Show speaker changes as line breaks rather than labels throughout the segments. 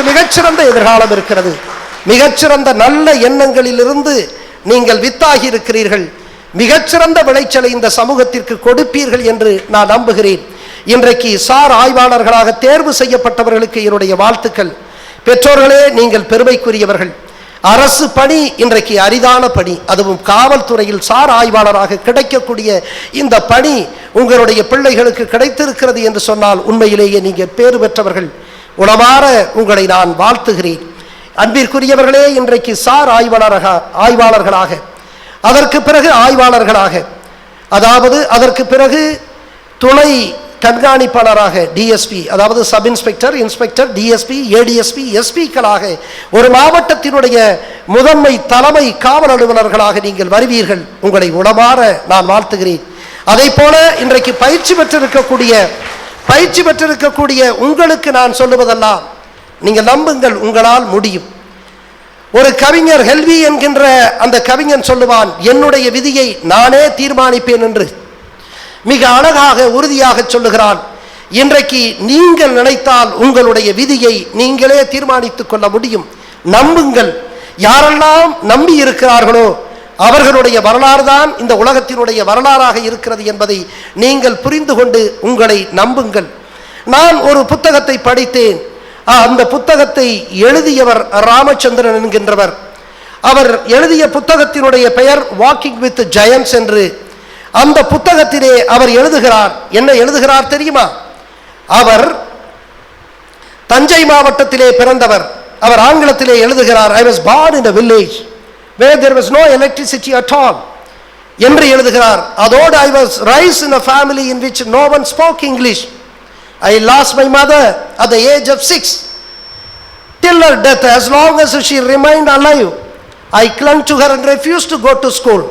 உங்களுக்கு மிகச்சிறந்த எதிர்காலம் இருக்கிறது. மிகச்சிறந்த நல்ல எண்ணங்களிலிருந்து நீங்கள் வித்தாகி இருக்கிறீர்கள். மிகச்சிறந்த விளைச்சலை இந்த சமூகத்திற்கு கொடுப்பீர்கள் என்று நான் நம்புகிறேன். இன்றைக்கு சார் ஆய்வாளர்களாக தேர்வு செய்யப்பட்டவர்களுக்கு என்னுடைய வாழ்த்துக்கள். பெற்றோர்களே நீங்கள் பெருமைக்குரியவர்கள். அரசு பணி இன்றைக்கு அரிதான பணி. அதுவும் காவல்துறையில் சார் ஆய்வாளராக கிடைக்கக்கூடிய இந்த பணி உங்களுடைய பிள்ளைகளுக்கு கிடைத்திருக்கிறது என்று சொன்னால் உண்மையிலேயே நீங்கள் பேறு பெற்றவர்கள். உளமாற உங்களை நான் வாழ்த்துகிறேன். அன்பிற்குரியவர்களே இன்றைக்கு சார் ஆய்வாளராக ஆய்வாளர்களாக அதற்கு பிறகு ஆய்வாளர்களாக அதாவது அதற்கு பிறகு துணை கண்காணிப்பாளராக டிஎஸ்பி அதாவது sub inspector inspector DSP ADSP எஸ்பிக்களாக ஒரு மாவட்டத்தினுடைய முதன்மை தலைமை காவல் அலுவலர்களாக நீங்கள் வருவீர்கள். உங்களை உளமாற நான் வாழ்த்துகிறேன். அதே போல இன்றைக்கு பயிற்சி பெற்றிருக்கக்கூடிய பயிற்சி பெற்றிருக்கக்கூடிய உங்களுக்கு நான் சொல்லுவதெல்லாம் நீங்கள் நம்புங்கள் உங்களால் முடியும். ஒரு கவிஞர் ஹெல்வி என்கின்ற அந்த கவிஞன் சொல்லுவான் என்னுடைய விதியை நானே தீர்மானிப்பேன் என்று. மிக அழகாக உறுதியாக சொல்லுகிறான் இன்றைக்கு நீங்கள் நினைத்தால் உங்களுடைய விதியை நீங்களே தீர்மானித்துக் கொள்ள முடியும். நம்புங்கள் யாரெல்லாம் நம்பி இருக்கிறார்களோ அவர்களுடைய வரலாறு தான் இந்த உலகத்தினுடைய வரலாறாக இருக்கிறது என்பதை நீங்கள் புரிந்து கொண்டு உங்களை நம்புங்கள். நான் ஒரு புத்தகத்தை படித்தேன். அந்த புத்தகத்தை எழுதியவர் ராமச்சந்திரன் என்கின்றவர். அவர் எழுதிய புத்தகத்தினுடைய பெயர் வாக்கிங் வித் ஜெயன்ஸ் என்று. அந்த புத்தகத்திலே அவர் எழுதுகிறார். என்ன எழுதுகிறார் தெரியுமா? அவர் தஞ்சை மாவட்டத்திலே பிறந்தவர். அவர் ஆங்கிலத்திலே எழுதுகிறார் I was born in a village where there was no electricity at all என்று எழுதுகிறார் அதோடு I was rise in a family in which no one spoke English I lost my mother at the age of six till her death as long as she remained alive I clung to her and refuse to go to school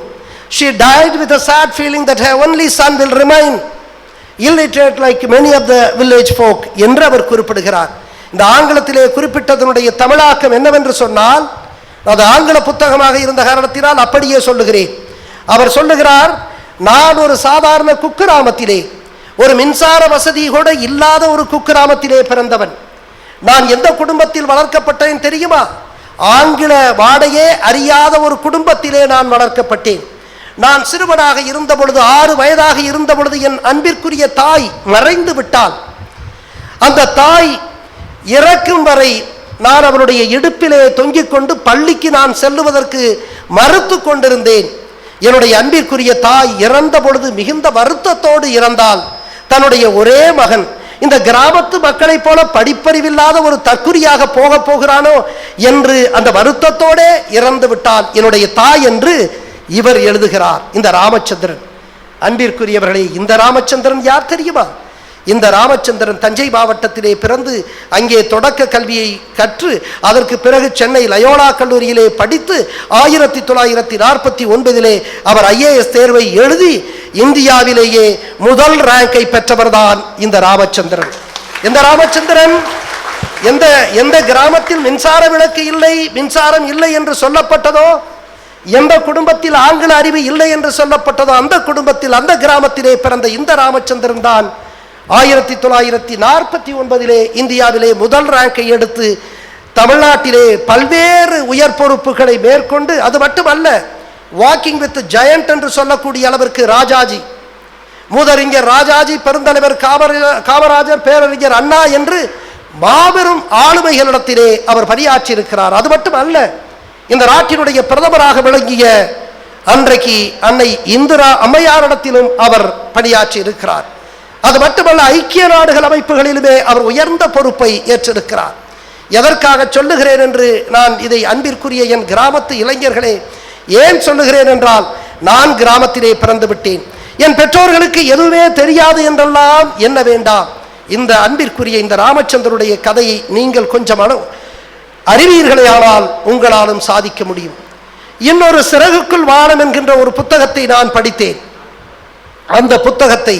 she died with a sad feeling that he only son will remain illiterate like many of the village folk என்று அவர் குறிப்பிடுகிறார் இந்த ஆங்கிலத்திலே குறிப்பிட்டதனுடைய தமிழாக்கம் என்னவென்று சொன்னால் அது ஆங்கில புத்தகமாக இருந்த காரணத்தினால் அப்படியே சொல்லுகிறேன். அவர் சொல்லுகிறார் நான் ஒரு சாதாரண குக்கிராமத்திலே ஒரு மின்சார வசதி கூட இல்லாத ஒரு குக்கிராமத்திலே பிறந்தவன். நான் எந்த குடும்பத்தில் வளர்க்கப்பட்டேன் தெரியுமா? ஆங்கில வாடையே அறியாத ஒரு குடும்பத்திலே நான் வளர்க்கப்பட்டேன். நான் சிறுவனாக இருந்த பொழுது ஆறு வயதாக இருந்த பொழுது என் அன்பிற்குரிய தாய் மறைந்து விட்டாள். அந்த தாய் இறக்கும் வரை நான் அவனுடைய இடுப்பிலே தொங்கிக் கொண்டு பள்ளிக்கு நான் செல்லுவதற்கு மறுத்து கொண்டிருந்தேன். என்னுடைய அன்பிற்குரிய தாய் இறந்த பொழுது மிகுந்த வருத்தத்தோடு இறந்தால் தன்னுடைய ஒரே மகன் இந்த கிராமத்து மக்களைப் போல படிப்பறிவில்லாத ஒரு தற்குறியாக போக போகிறானோ என்று அந்த வருத்தத்தோடே இறந்து விட்டால் என்னுடைய தாய் என்று இவர் எழுதுகிறார். இந்த ராமச்சந்திரன். அன்பிற்குரியவர்களே இந்த ராமச்சந்திரன் யார் தெரியுமா? இந்த ராமச்சந்திரன் தஞ்சை மாவட்டத்திலே பிறந்து அங்கே தொடக்க கல்வியை கற்று அதற்கு பிறகு சென்னை லயோலா கல்லூரியிலே படித்து ஆயிரத்தி தொள்ளாயிரத்தி நாற்பத்தி ஒன்பதிலே அவர் ஐஏஎஸ் தேர்வை எழுதி இந்தியாவிலேயே முதல் ரேங்கை பெற்றவர்தான் இந்த ராமச்சந்திரன். இந்த ராமச்சந்திரன்? எந்த எந்த கிராமத்தில் மின்சார விளக்கு இல்லை மின்சாரம் இல்லை என்று சொல்லப்பட்டதோ? எந்த குடும்பத்தில் ஆங்கில அறிவு இல்லை என்று சொல்லப்பட்டதோ? அந்த குடும்பத்தில் அந்த கிராமத்திலே பிறந்த இந்த ராமச்சந்திரன் தான் ஆயிரத்தி தொள்ளாயிரத்தி நாற்பத்தி ஒன்பதிலே இந்தியாவிலே முதல் ரேங்கை எடுத்து தமிழ்நாட்டிலே பல்வேறு உயர் பொறுப்புகளை மேற்கொண்டு அது மட்டுமல்ல வாக்கிங் வித் ஜெயண்ட் என்று சொல்லக்கூடிய அளவிற்கு ராஜாஜி மூதறிஞர் ராஜாஜி பெருந்தலைவர் காமர- காமராஜர் பேரறிஞர் அண்ணா என்று மாபெரும் ஆளுமைகளிடத்திலே அவர் பணியாற்றியிருக்கிறார். அது மட்டுமல்ல இந்த நாட்டினுடைய பிரதமராக விளங்கிய அன்றைக்கு அன்னை இந்திரா அம்மையாரிடத்திலும் அவர் பணியாற்றி இருக்கிறார் அது மட்டுமல்ல ஐக்கிய நாடுகள் அமைப்புகளிலுமே அவர் உயர்ந்த பொறுப்பை ஏற்றிருக்கிறார். எதற்காக சொல்லுகிறேன் என்று நான் இதை அன்பிற்குரிய என் கிராமத்து இளைஞர்களே ஏன் சொல்லுகிறேன் என்றால் நான் கிராமத்திலே பிறந்து விட்டேன் என் பெற்றோர்களுக்கு எதுவுமே தெரியாது என்றெல்லாம் என்ன வேண்டாம் இந்த அன்பிற்குரிய இந்த ராமச்சந்திரனுடைய கதையை நீங்கள் கொஞ்சம் அறிவீர்களே ஆனால் உங்களாலும் சாதிக்க முடியும். இன்னொரு சிறகுக்குள் வானம் என்கின்ற ஒரு புத்தகத்தை நான் படித்தேன். அந்த புத்தகத்தை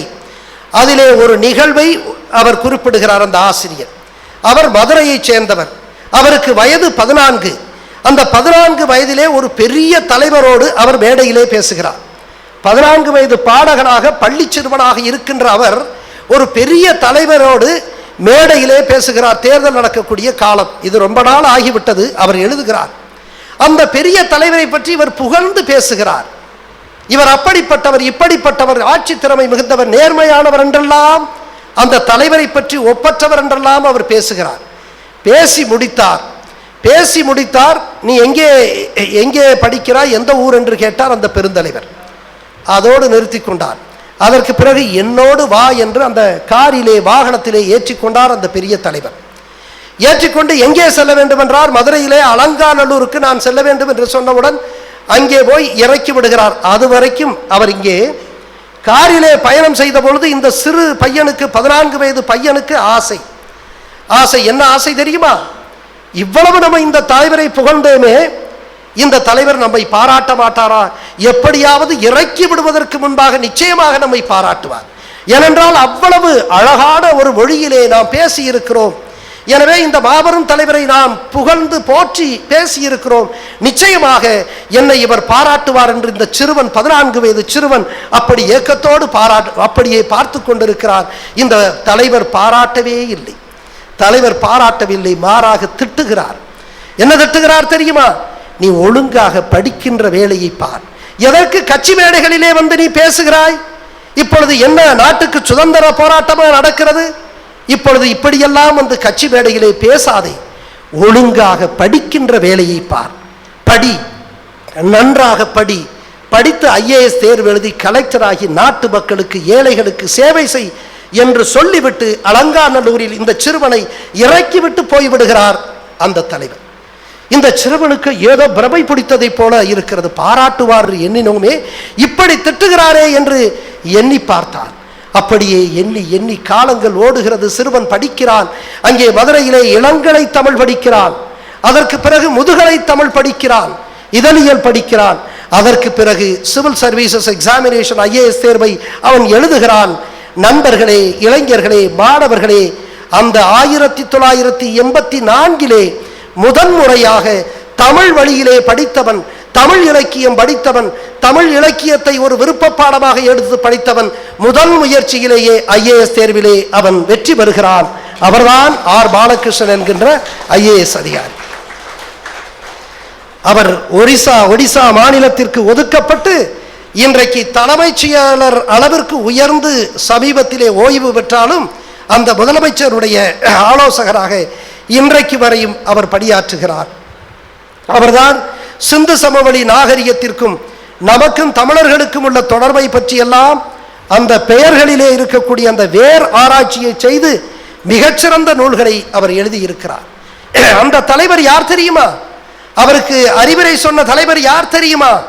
அதிலே ஒரு நிகழ்வை அவர் குறிப்பிடுகிறார் அந்த ஆசிரியர். அவர் மதுரையைச் சேர்ந்தவர். அவருக்கு வயது பதினான்கு. அந்த பதினான்கு வயதிலே ஒரு பெரிய தலைவரோடு அவர் மேடையிலே பேசுகிறார். பதினான்கு வயது பாடகனாக பள்ளி சிறுவனாக இருக்கின்ற அவர் ஒரு பெரிய தலைவரோடு மேடையிலே பேசுகிறார். தேர்தல் நடக்கக்கூடிய காலம். இது ரொம்ப நாள் ஆகிவிட்டது அவர் எழுதுகிறார். அந்த பெரிய தலைவரை பற்றி இவர் புகழ்ந்து பேசுகிறார். இவர் அப்படிப்பட்டவர் இப்படிப்பட்டவர் ஆட்சி திறமை மிகுந்தவர் நேர்மையானவர் என்றெல்லாம் அந்த தலைவரை பற்றி ஒப்பற்றவர் என்றெல்லாம் அவர் பேசுகிறார். பேசி முடித்தார். பேசி முடித்தார். நீ எங்கே எங்கே படிக்கிறாய் எந்த ஊர் என்று கேட்டார் அந்த பெருந்தலைவர். அதோடு நிறுத்தி கொண்டார். அதற்கு பிறகு என்னோடு வா என்று அந்த காரிலே வாகனத்திலே ஏற்றிக்கொண்டார் அந்த பெரிய தலைவர். ஏற்றிக்கொண்டு எங்கே செல்ல வேண்டும் என்றார் மதுரையிலே அலங்காநல்லூருக்கு நான் செல்ல வேண்டும் என்று சொன்னவுடன் அங்கே போய் இறக்கி விடுகிறார். அது வரைக்கும் அவர் இங்கே காரிலே பயணம் செய்த பொழுது இந்த சிறு பையனுக்கு பதினான்கு வயது பையனுக்கு ஆசை. ஆசை என்ன ஆசை தெரியுமா? இவ்வளவு நம்ம இந்த தலைவரை புகழ்ந்தோமே இந்த தலைவர் நம்மை பாராட்ட மாட்டாரா? எப்படியாவது இறக்கி விடுவதற்கு முன்பாக நிச்சயமாக நம்மை பாராட்டுவார். ஏனென்றால் அவ்வளவு அழகான ஒரு மொழியிலே நாம் பேசியிருக்கிறோம். எனவே இந்த மாபெரும் தலைவரை நாம் புகழ்ந்து போற்றி பேசியிருக்கிறோம். நிச்சயமாக என்னை இவர் பாராட்டுவார் என்று இந்த சிறுவன் பதினான்கு வயது சிறுவன் அப்படி ஏக்கத்தோடு பாராட்டு அப்படியே பார்த்து கொண்டிருக்கிறார். இந்த தலைவர் பாராட்டவே இல்லை. தலைவர் பாராட்டவில்லை மாறாக திட்டுகிறார். என்ன திட்டுகிறார் தெரியுமா? நீ ஒழுங்காக படிக்கின்ற வேலையை பார். எதற்கு கட்சி மேடைகளிலே வந்து நீ பேசுகிறாய்? இப்பொழுது என்ன நாட்டுக்கு சுதந்திர போராட்டமாக நடக்கிறது? இப்பொழுது இப்படியெல்லாம் வந்து கட்சி மேடையிலே பேசாதே. ஒழுங்காக படிக்கின்ற வேலையை பார். படி. நன்றாக படி. படித்து ஐஏஎஸ் தேர்வு எழுதி கலெக்டராகி நாட்டு மக்களுக்கு ஏழைகளுக்கு சேவை செய் என்று சொல்லிவிட்டு அலங்காநல்லூரில் இந்த சிறுவனை இறக்கிவிட்டு போய்விடுகிறார் அந்த தலைவர். இந்த சிறுவனுக்கு ஏதோ பிரமை பிடித்ததைப் போல இருக்கிறது. பாராட்டுவார் எண்ணினோமே இப்படி திட்டுகிறாரே என்று எண்ணி பார்த்தார். அப்படியே எண்ணி எண்ணி காலங்கள் ஓடுகிறது. சிறுவன் படிக்கிறான். அங்கே மதுரையிலே இளங்கலை தமிழ் படிக்கிறான். அதற்கு பிறகு முதுகலை தமிழ் படிக்கிறான். இதழியல் படிக்கிறான். அதற்கு பிறகு சிவில் சர்வீசஸ் எக்ஸாமினேஷன் ஐஏஎஸ் தேர்வை அவன் எழுதுகிறான். நண்பர்களே இளைஞர்களே மாணவர்களே அந்த ஆயிரத்தி தொள்ளாயிரத்தி எண்பத்தி நான்கிலே முதன்முறையாக தமிழ் வழியிலே படித்தவன் தமிழ் இலக்கியம் படித்தவன் தமிழ் இலக்கியத்தை ஒரு விருப்ப பாடமாக எடுத்து படித்தவன் முதல் முயற்சியிலேயே ஐஏஎஸ் தேர்விலே அவன் வெற்றி பெறுகிறான். அவர்தான் ஆர் பாலகிருஷ்ணன் என்கின்ற ஐஏஎஸ் அதிகாரி. அவர் ஒரிசா ஒடிசா மாநிலத்திற்கு ஒதுக்கப்பட்டு இன்றைக்கு தலைமைச் செயலர் அளவிற்கு உயர்ந்து சமீபத்திலே ஓய்வு பெற்றாலும் அந்த முதலமைச்சருடைய ஆலோசகராக இன்றைக்கு வரையும் அவர் பணியாற்றுகிறார். அவர்தான் சிந்து சமவெளி நாகரிகத்திற்கும் நமக்கும் தமிழர்களுக்கும் உள்ள தொடர்பை பற்றியெல்லாம் அந்த பெயர்களிலே இருக்கக்கூடிய அந்த வேர் ஆராய்ச்சியை செய்து மிகச்சிறந்த நூல்களை அவர் எழுதியிருக்கிறார். அந்த தலைவர் யார் தெரியுமா? அவருக்கு அறிவுரை சொன்ன தலைவர் யார் தெரியுமா?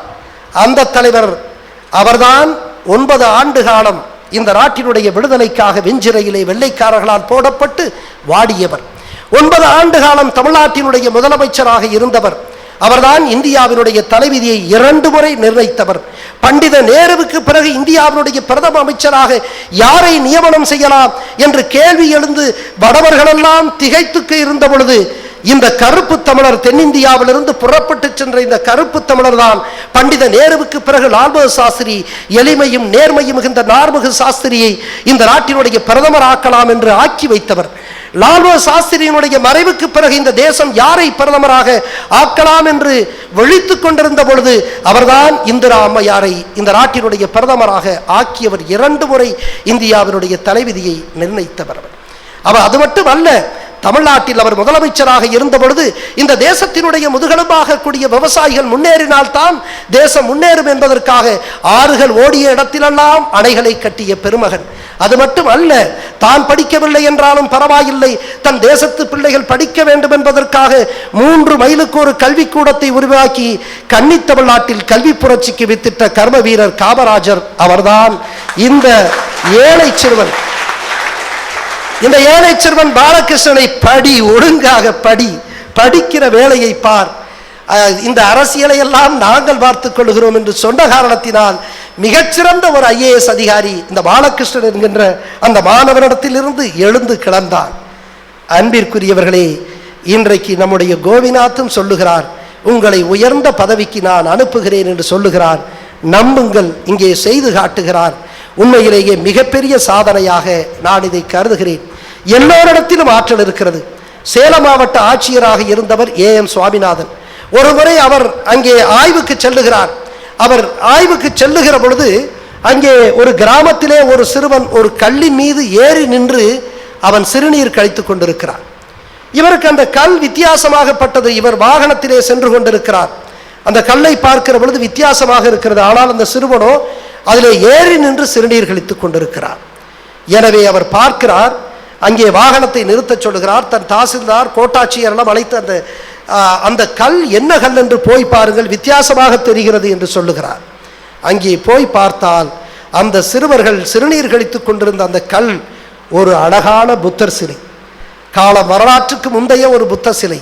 அந்த தலைவர் அவர்தான் ஒன்பது ஆண்டு காலம் இந்த நாட்டினுடைய விடுதலைக்காக வெஞ்சிறையிலே வெள்ளைக்காரர்களால் போடப்பட்டு வாடியவர். ஒன்பது ஆண்டு காலம் தமிழ்நாட்டினுடைய முதலமைச்சராக இருந்தவர். அவர்தான் இந்தியாவினுடைய தலைவிதியை இரண்டு முறை நிர்ணயித்தவர். பண்டித நேருவுக்கு பிறகு இந்தியாவினுடைய பிரதம அமைச்சராக யாரை நியமனம் செய்யலாம் என்று கேள்வி எழுந்து வடவர்களெல்லாம் திகைத்துக்கு இருந்த பொழுது இந்த கருப்பு தமிழர் தென்னிந்தியாவிலிருந்து புறப்பட்டு சென்ற இந்த கருப்பு தமிழர் தான் பண்டித நேருவுக்கு பிறகு லால்பகதூர் சாஸ்திரி எளிமையும் நேர்மையும் மிகுந்த நார்முக சாஸ்திரியை இந்த நாட்டினுடைய பிரதமர் ஆக்கலாம் என்று ஆக்கி வைத்தவர். லால்பகதூர் சாஸ்திரியினுடைய மறைவுக்கு பிறகு இந்த தேசம் யாரை பிரதமராக ஆக்கலாம் என்று விழித்து கொண்டிருந்த பொழுது அவர்தான் இந்திரா அம்மையாரை இந்த நாட்டினுடைய பிரதமராக ஆக்கியவர் இரண்டு முறை இந்தியாவினுடைய தலைவிதியை நிர்ணயித்தவர் அவர். அது மட்டும் அல்ல தமிழ்நாட்டில் அவர் முதலமைச்சராக இருந்த பொழுது இந்த தேசத்தினுடைய முதுகெலும்பாக கூடிய விவசாயிகள் முன்னேறினால்தான் தேசம் முன்னேறும் என்பதற்காக ஆறுகள் ஓடிய இடத்திலெல்லாம் அணைகளை கட்டிய பெருமகன். அது மட்டும் அல்ல தான் படிக்கவில்லை என்றாலும் பரவாயில்லை தன் தேசத்து பிள்ளைகள் படிக்க வேண்டும் என்பதற்காக மூன்று மைலுக்கு ஒரு கல்விக்கூடத்தை உருவாக்கி கன்னி தமிழ்நாட்டில் கல்வி புரட்சிக்கு வித்திட்ட கர்ம வீரர் காமராஜர் அவர்தான். இந்த ஏழை சிறுவன் இந்த ஏழை சிறுவன் பாலகிருஷ்ணனை படி ஒழுங்காக படி படிக்கிற வேலையை பார். இந்த அரசியலை எல்லாம் நாங்கள் பார்த்துக் கொள்கிறோம் என்று சொன்ன காரணத்தினால் மிகச்சிறந்த ஒரு ஐஏஎஸ் அதிகாரி இந்த பாலகிருஷ்ணன் என்கின்ற அந்த மாணவனிடத்திலிருந்து எழுந்து கிளந்தான் அன்பிற்குரியவர்களே இன்றைக்கு நம்முடைய கோபிநாத்தும் சொல்லுகிறார் உங்களை உயர்ந்த பதவிக்கு நான் அனுப்புகிறேன் என்று சொல்லுகிறார். நம்புங்கள் இங்கே செய்து காட்டுகிறார். உண்மையிலேயே மிகப்பெரிய சாதனையாக நான் இதை கருதுகிறேன். எல்லோரிடத்திலும் ஆற்றல் இருக்கிறது. சேலம் மாவட்ட ஆட்சியராக இருந்தவர் ஏ எம் சுவாமிநாதன். ஒருமுறை அவர் அங்கே ஆய்வுக்கு செல்லுகிறார். அவர் ஆய்வுக்கு செல்லுகிற பொழுது அங்கே ஒரு கிராமத்திலே ஒரு சிறுவன் ஒரு கல்லின் மீது ஏறி நின்று அவன் சிறுநீர் கழித்துக் கொண்டிருக்கிறான். இவருக்கு அந்த கல் வித்தியாசமாகப்பட்டது. இவர் வாகனத்திலே சென்று கொண்டிருக்கிறார். அந்த கல்லை பார்க்கிற பொழுது வித்தியாசமாக இருக்கிறது. ஆனால் அந்த சிறுவனோ அதிலே ஏறி நின்று சிறுநீர் கழித்து கொண்டிருக்கிறார். எனவே அவர் பார்க்கிறார் அங்கே வாகனத்தை நிறுத்தச் சொல்லுகிறார். தன் தாசில்தார் கோட்டாட்சியர் அழைத்து அந்த அந்த கல் என்ன கல் என்று போய் பாருங்கள் வித்தியாசமாக தெரிகிறது என்று சொல்லுகிறார். அங்கே போய் பார்த்தால் அந்த சிறுவர்கள் சிறுநீர் கழித்துக் கொண்டிருந்த அந்த கல் ஒரு அழகான புத்தர் சிலை. கால வரலாற்றுக்கு முந்தைய ஒரு புத்த சிலை.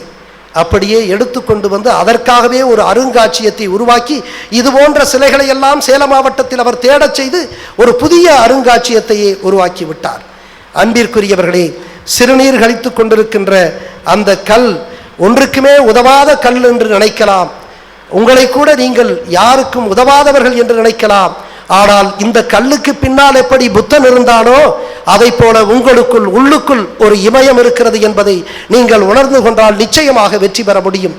அப்படியே எடுத்துக்கொண்டு வந்து அதற்காகவே ஒரு அருங்காட்சியத்தை உருவாக்கி இது போன்ற சிலைகளை எல்லாம் சேலம் மாவட்டத்தில் அவர் தேடச் செய்து ஒரு புதிய அருங்காட்சியத்தையே உருவாக்கி விட்டார். அன்பிற்குரியவர்களே சிறுநீர் கழித்து கொண்டிருக்கின்ற அந்த கல் ஒன்றுக்குமே உதவாத கல் என்று நினைக்கலாம். உங்களை கூட நீங்கள் யாருக்கும் உதவாதவர்கள் என்று நினைக்கலாம். ஆனால் இந்த கல்லுக்கு பின்னால் எப்படி புத்தன் இருந்தானோ அதை போல உங்களுக்குள் உள்ளுக்குள் ஒரு இமயம் இருக்கிறது என்பதை நீங்கள் உணர்ந்து கொண்டால் நிச்சயமாக வெற்றி பெற முடியும்.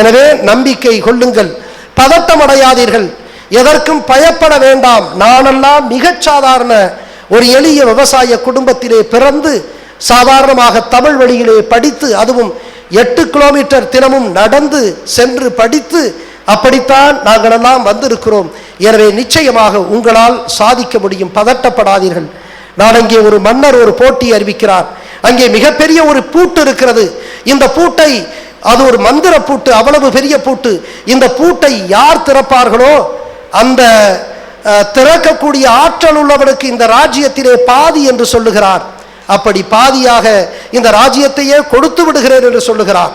எனவே நம்பிக்கை கொள்ளுங்கள். பதட்டம் அடையாதீர்கள். எதற்கும் பயப்பட வேண்டாம். நானெல்லாம் மிகச் சாதாரண ஒரு எளிய விவசாய குடும்பத்திலே பிறந்து சாதாரணமாக தமிழ் வழியிலே படித்து அதுவும் எட்டு கிலோமீட்டர் தினமும் நடந்து சென்று படித்து அப்படித்தான் நாங்கள் எல்லாம் வந்திருக்கிறோம். எனவே நிச்சயமாக உங்களால் சாதிக்க முடியும் பதட்டப்படாதீர்கள். நான் அங்கே ஒரு மன்னர் ஒரு போட்டி அறிவிக்கிறார். அங்கே மிகப்பெரிய ஒரு பூட்டு இருக்கிறது. இந்த பூட்டை அது ஒரு மந்திர பூட்டு அவ்வளவு பெரிய பூட்டு. இந்த பூட்டை யார் திறப்பார்களோ அந்த திறக்கக்கூடிய ஆற்றல் உள்ளவனுக்கு இந்த ராஜ்யத்திலே பாதி என்று சொல்லுகிறார். அப்படி பாதியாக இந்த ராஜ்யத்தையே கொடுத்து விடுகிறேன் என்று சொல்லுகிறார்.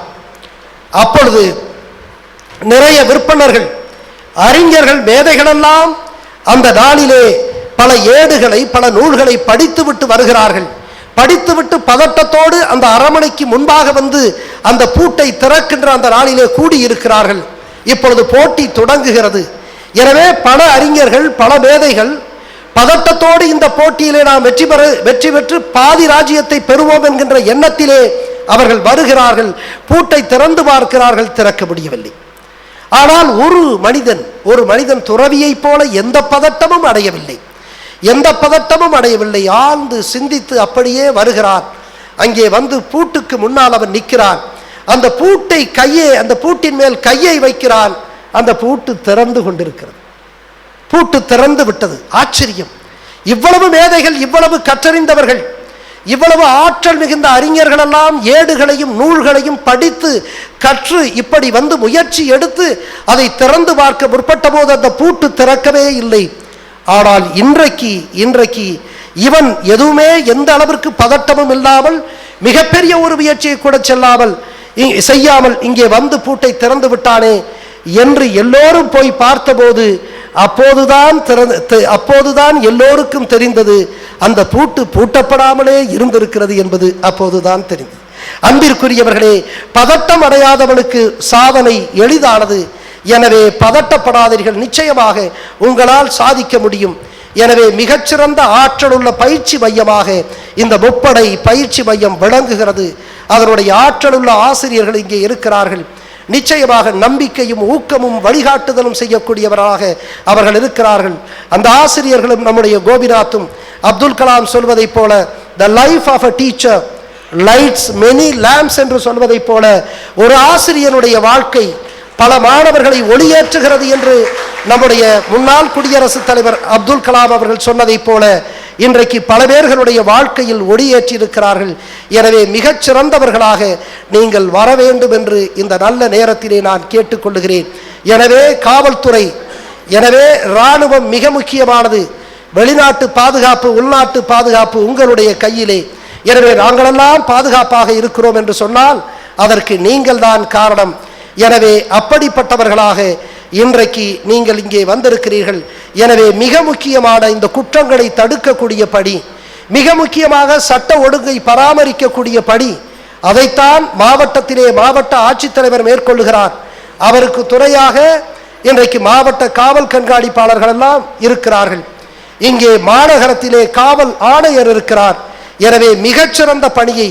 அப்பொழுது நிறைய விற்பனர்கள் அறிஞர்கள் மேதைகளெல்லாம் அந்த நாளிலே பல ஏடுகளை பல நூல்களை படித்துவிட்டு வருகிறார்கள். படித்துவிட்டு பதட்டத்தோடு அந்த அரமனைக்கு முன்பாக வந்து அந்த பூட்டை திறக்கின்ற அந்த நாளிலே கூடியிருக்கிறார்கள். இப்பொழுது போட்டி தொடங்குகிறது. எனவே பல அறிஞர்கள் பல மேதைகள் பதட்டத்தோடு இந்த போட்டியிலே நாம் வெற்றி பெற வெற்றி பெற்று பாதி ராஜ்யத்தை பெறுவோம் என்கின்ற எண்ணத்திலே அவர்கள் வருகிறார்கள். பூட்டை திறந்து பார்க்கிறார்கள் திறக்க முடியவில்லை. ஆனால் ஒரு மனிதன் ஒரு மனிதன் துறவியைப் போல எந்த பதட்டமும் அடையவில்லை. எந்த பதட்டமும் அடையவில்லை. ஆழ்ந்து சிந்தித்து அப்படியே வருகிறார். அங்கே வந்து பூட்டுக்கு முன்னால் அவன் நிற்கிறான். அந்த பூட்டை கையை அந்த பூட்டின் மேல் கையை வைக்கிறான். அந்த பூட்டு திறந்து கொண்டிருக்கிறது. பூட்டு திறந்து விட்டது. ஆச்சரியம். இவ்வளவு மேதைகள் இவ்வளவு கற்றறிந்தவர்கள் இவ்வளவு ஆற்றல் மிகுந்த அறிஞர்கள் எல்லாம் ஏடுகளையும் நூல்களையும் படித்து கற்று இப்படி வந்து முயற்சி எடுத்து அதை திறந்து பார்க்க முற்பட்ட போது அந்த பூட்டு திறக்கவே இல்லை. ஆனால் இன்றைக்கு இன்றைக்கு இவன் எதுவுமே எந்த அளவிற்கு பதட்டமும் இல்லாமல் மிகப்பெரிய ஒரு முயற்சியை கூட செல்லாமல் இ- செய்யாமல் இங்கே வந்து பூட்டை திறந்து விட்டானே என்று எல்லோரும் போய் பார்த்தபோது அப்போதுதான் திறந்த அப்போதுதான் எல்லோருக்கும் தெரிந்தது. அந்த பூட்டு பூட்டப்படாமலே இருந்திருக்கிறது என்பது அப்போதுதான் தெரிந்தது. அன்பிற்குரியவர்களே பதட்டம் அடையாதவனுக்கு சாதனை எளிதானது. எனவே பதட்டப்படாதீர்கள். நிச்சயமாக உங்களால் சாதிக்க முடியும். எனவே மிகச்சிறந்த ஆற்றலுள்ள பயிற்சி மையமாக இந்த முப்படை பயிற்சி மையம் விளங்குகிறது. அதனுடைய ஆற்றலுள்ள ஆசிரியர்கள் இங்கே இருக்கிறார்கள். நிச்சயமாக நம்பிக்கையும் ஊக்கமும் வழிகாட்டுதலும் செய்யக்கூடியவராக அவர்கள் இருக்கிறார்கள். அந்த ஆசிரியர்களும் நம்முடைய கோபிநாத்தும் அப்துல் கலாம் சொல்வதைப் போல the life of a teacher lights many lamps என்று சொல்வதைப் போல ஒரு ஆசிரியனுடைய வாழ்க்கை பல மாணவர்களை ஒளியேற்றுகிறது என்று நம்முடைய முன்னாள் குடியரசுத் தலைவர் அப்துல் கலாம் அவர்கள் சொன்னதைப் போல இன்றைக்கு பல பேர்களுடைய வாழ்க்கையில் ஒடியேற்றிருக்கிறார்கள் எனவே மிகச் சிறந்தவர்களாக நீங்கள் வர வேண்டும் என்று இந்த நல்ல நேரத்திலே நான் கேட்டுக்கொள்கிறேன் எனவே காவல்துறை எனவே இராணுவம் மிக முக்கியமானது. வெளிநாட்டு பாதுகாப்பு உள்நாட்டு பாதுகாப்பு உங்களுடைய கையிலே. எனவே நாங்களெல்லாம் பாதுகாப்பாக இருக்கிறோம் என்று சொன்னால் அதற்கு நீங்கள் தான் காரணம். எனவே அப்படிப்பட்டவர்களாக இன்றைக்கு நீங்கள் இங்கே வந்திருக்கிறீர்கள். எனவே மிக முக்கியமான இந்த குற்றங்களை தடுக்கக்கூடிய படி மிக முக்கியமாக சட்ட ஒழுங்கை பராமரிக்கக்கூடிய படி அதைத்தான் மாவட்டத்திலே மாவட்ட ஆட்சித்தலைவர் மேற்கொள்ளுகிறார். அவருக்கு துணையாக இன்றைக்கு மாவட்ட காவல் கண்காணிப்பாளர்கள் எல்லாம் இருக்கிறார்கள். இங்கே மாநகரத்திலே காவல் ஆணையர் இருக்கிறார். எனவே மிகச்சிறந்த பணியை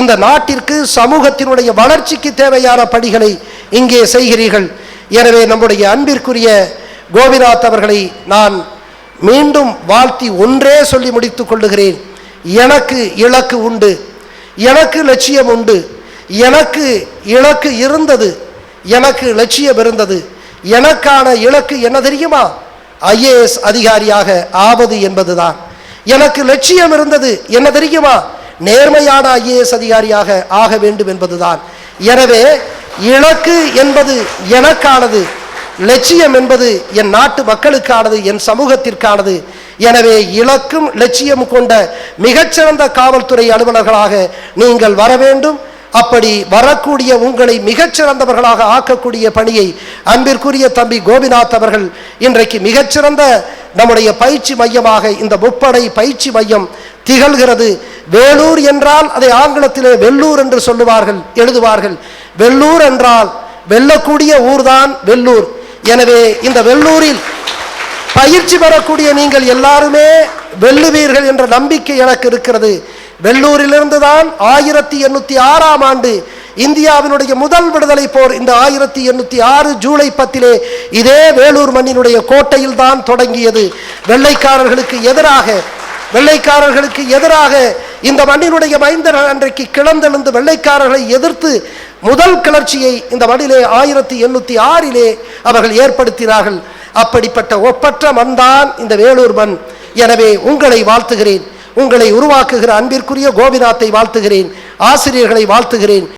இந்த நாட்டிற்கு சமூகத்தினுடைய வளர்ச்சிக்கு தேவையான பணிகளை இங்கே செய்கிறீர்கள். எனவே நம்முடைய அன்பிற்குரிய கோபிநாத் அவர்களை நான் மீண்டும் வாழ்த்தி ஒன்றே சொல்லி முடித்து கொள்ளுகிறேன். எனக்கு இலக்கு உண்டு. எனக்கு லட்சியம் உண்டு. எனக்கு இலக்கு இருந்தது. எனக்கு லட்சியம் இருந்தது. எனக்கான இலக்கு என்ன தெரியுமா? ஐஏஎஸ் அதிகாரியாக ஆவது என்பதுதான். எனக்கு லட்சியம் இருந்தது. என்ன தெரியுமா? நேர்மையான ஐஏஎஸ் அதிகாரியாக ஆக வேண்டும் என்பதுதான். எனவே இலக்கு என்பது எனக்கானது லட்சியம் என்பது என் நாட்டு மக்களுக்கானது என் சமூகத்திற்கானது. எனவே இலக்கும் லட்சியம் கொண்ட மிகச்சிறந்த காவல்துறை அலுவலர்களாக நீங்கள் வர வேண்டும். அப்படி வரக்கூடிய உங்களை மிகச்சிறந்தவர்களாக ஆக்கக்கூடிய பணியை அன்பிற்குரிய தம்பி கோபிநாத் அவர்கள் இன்றைக்கு மிகச்சிறந்த நம்முடைய பயிற்சி மையமாக இந்த முப்படை பயிற்சி மையம் திகழ்கிறது. வேலூர் என்றால் அதை ஆங்கிலத்திலே வெள்ளூர் என்று சொல்லுவார்கள் எழுதுவார்கள். வெள்ளூர் என்றால் வெல்லக்கூடிய ஊர்தான் வெள்ளூர். எனவே இந்த வெள்ளூரில் பயிற்சி பெறக்கூடிய நீங்கள் எல்லாருமே வெல்லுவீர்கள் என்ற நம்பிக்கை எனக்கு இருக்கிறது. வெள்ளூரிலிருந்து தான் ஆயிரத்தி எண்ணூத்தி ஆறாம் ஆண்டு இந்தியாவினுடைய முதல் விடுதலை போர் இந்த ஆயிரத்தி எண்ணூத்தி ஆறு ஜூலை பத்திலே இதே வேலூர் மண்ணினுடைய கோட்டையில் தான் தொடங்கியது. வெள்ளைக்காரர்களுக்கு எதிராக வெள்ளைக்காரர்களுக்கு எதிராக இந்த மண்ணினுடைய மைந்தர் அன்றைக்கு கிளந்தெழுந்து வெள்ளைக்காரர்களை எதிர்த்து முதல் கிளர்ச்சியை இந்த மண்ணிலே ஆயிரத்தி எண்ணூத்தி ஆறிலே அவர்கள் ஏற்படுத்தினார்கள். அப்படிப்பட்ட ஒப்பற்ற மண்தான் இந்த வேலூர் மண். எனவே உங்களை வாழ்த்துகிறேன். உங்களை உருவாக்குகிற அன்பிற்குரிய கோபிநாத்தை வாழ்த்துகிறேன். ஆசிரியர்களை வாழ்த்துகிறேன்.